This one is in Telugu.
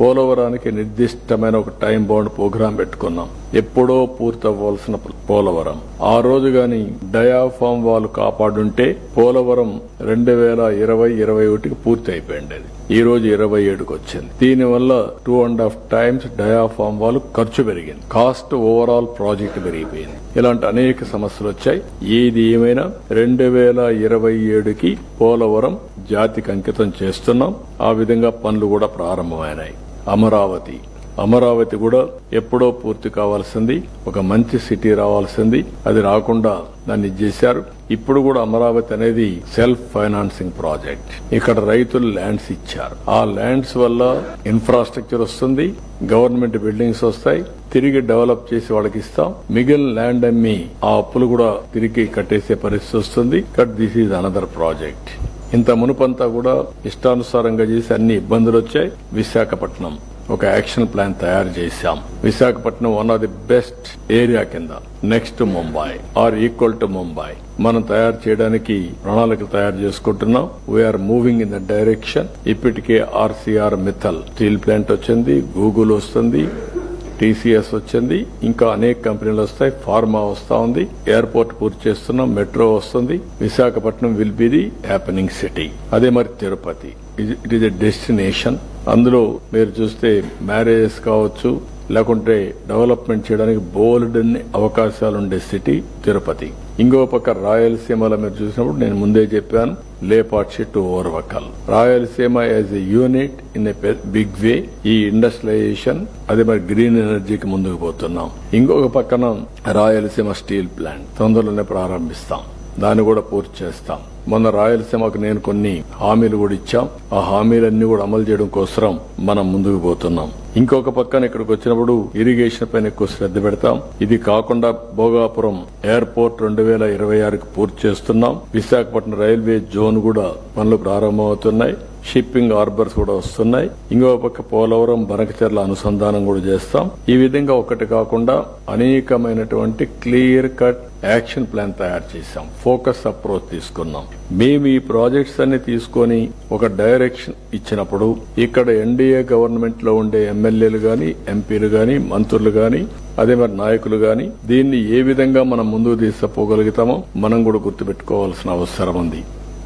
పోలవరానికి నిర్దిష్టమైన ఒక టైం బౌండ్ ప్రోగ్రాం పెట్టుకున్నాం. ఎప్పుడో పూర్తవ్వాల్సిన పోలవరం. ఆ రోజు గాని డయాఫామ్ వాళ్ళు కాపాడుంటే పోలవరం రెండు వేల ఇరవై ఇరవై ఒకటికి పూర్తి అయిపోయింది అది ఈ రోజు ఇరవై ఏడుకి వచ్చింది దీనివల్ల టూ అండ్ హాఫ్ టైమ్స్ డయాఫామ్ వాళ్ళు ఖర్చు పెరిగింది. కాస్ట్ ఓవరాల్ ప్రాజెక్ట్ పెరిగిపోయింది. ఇలాంటి అనేక సమస్యలు వచ్చాయి. ఏది ఏమైనా రెండు వేల ఇరవై ఏడుకి పోలవరం జాతికి అంకితం చేస్తున్నాం. ఆ విధంగా పనులు కూడా ప్రారంభమైనాయి. అమరావతి. అమరావతి కూడా ఎప్పుడో పూర్తి కావాల్సింది. ఒక మంచి సిటీ రావాల్సింది. అది రాకుండా దాన్ని చేశారు. ఇప్పుడు కూడా అమరావతి అనేది సెల్ఫ్ ఫైనాన్సింగ్ ప్రాజెక్ట్. ఇక్కడ రైతులు ల్యాండ్స్ ఇచ్చారు. ఆ ల్యాండ్స్ వల్ల ఇన్ఫ్రాస్ట్రక్చర్ వస్తుంది. గవర్నమెంట్ బిల్డింగ్స్ వస్తాయి. తిరిగి డెవలప్ చేసి వాళ్ళకి ఇస్తాం. మిగిలిన ల్యాండ్ అమ్మి ఆ అప్పులు కూడా తిరిగి కట్టేసే పరిస్థితి వస్తుంది. కట్ దిస్ ఈజ్ అనదర్ ప్రాజెక్ట్ ఇంత మునుపంతా కూడా ఇష్టానుసారంగా చేసి అన్ని ఇబ్బందులు వచ్చాయి. విశాఖపట్నం ఒక యాక్షన్ ప్లాన్ తయారు చేశాం. Visakhapatnam one of the best area కింద. Next Mumbai or equal to Mumbai మనం తయారు చేయడానికి ప్రణాళికలు తయారు చేసుకుంటున్నాం. We're moving in the direction ఇప్పటికే ఆర్సీఆర్ మిథల్ స్టీల్ ప్లాంట్ వచ్చింది. గూగుల్ వస్తుంది. టీసీఎస్ వచ్చింది. ఇంకా అనేక కంపెనీలు వస్తాయి. ఫార్మా వస్తా ఉంది. ఎయిర్పోర్ట్ పూర్తి చేస్తున్నాం. మెట్రో వస్తుంది. Visakhapatnam will be the happening city అదే మరి Tirupati. It is a destination అందులో మీరు చూస్తే మ్యారేజెస్ కావచ్చు లేకుంటే డెవలప్మెంట్ చేయడానికి బోల్డ్ అన్ని అవకాశాలు ఉండే సిటీ తిరుపతి. ఇంకో పక్క రాయలసీమలో మీరు చూసినప్పుడు నేను ముందే చెప్పాను Lepakshi to Orvakal. Rayalaseema as a unit in a big way ఈ ఇండస్ట్రియలైజేషన్ అదే మరి గ్రీన్ ఎనర్జీకి ముందుకు పోతున్నాం. ఇంకొక పక్కన రాయలసీమ స్టీల్ ప్లాంట్ తొందరలోనే ప్రారంభిస్తాం. దాన్ని కూడా పూర్తి చేస్తాం. మొన్న రాయలసీమకు నేను కొన్ని హామీలు కూడా ఇచ్చాం. ఆ హామీలన్నీ కూడా అమలు చేయడం కోసం మనం ముందుకు పోతున్నాం. ఇంకొక పక్కన ఇక్కడికి వచ్చినప్పుడు ఇరిగేషన్ పైన ఎక్కువ శ్రద్ధ పెడతాం. ఇది కాకుండా భోగాపురం ఎయిర్పోర్ట్ రెండు వేల ఇరవై ఆరుకు పూర్తి చేస్తున్నాం. విశాఖపట్నం రైల్వే జోన్ కూడా పనులు ప్రారంభమవుతున్నాయి. షిప్పింగ్ హార్బర్స్ కూడా వస్తున్నాయి. ఇంకో పక్క పోలవరం బనకచెర్ల అనుసంధానం కూడా చేస్తాం. ఈ విధంగా ఒకటి కాకుండా అనేకమైనటువంటి క్లియర్ కట్ యాక్షన్ ప్లాన్ తయారు చేశాం. ఫోకస్ అప్రోచ్ తీసుకున్నాం. మేము ఈ ప్రాజెక్ట్స్ అన్ని తీసుకొని ఒక డైరెక్షన్ ఇచ్చినప్పుడు ఇక్కడ ఎన్డీఏ గవర్నమెంట్లో ఉండే ఎమ్మెల్యేలు గాని ఎంపీలు గాని మంత్రులు గాని అదే మరి నాయకులు గాని దీన్ని ఏ విధంగా మనం ముందుకు తీసుకుపోగలుగుతామో మనం కూడా గుర్తుపెట్టుకోవాల్సిన అవసరం ఉంది.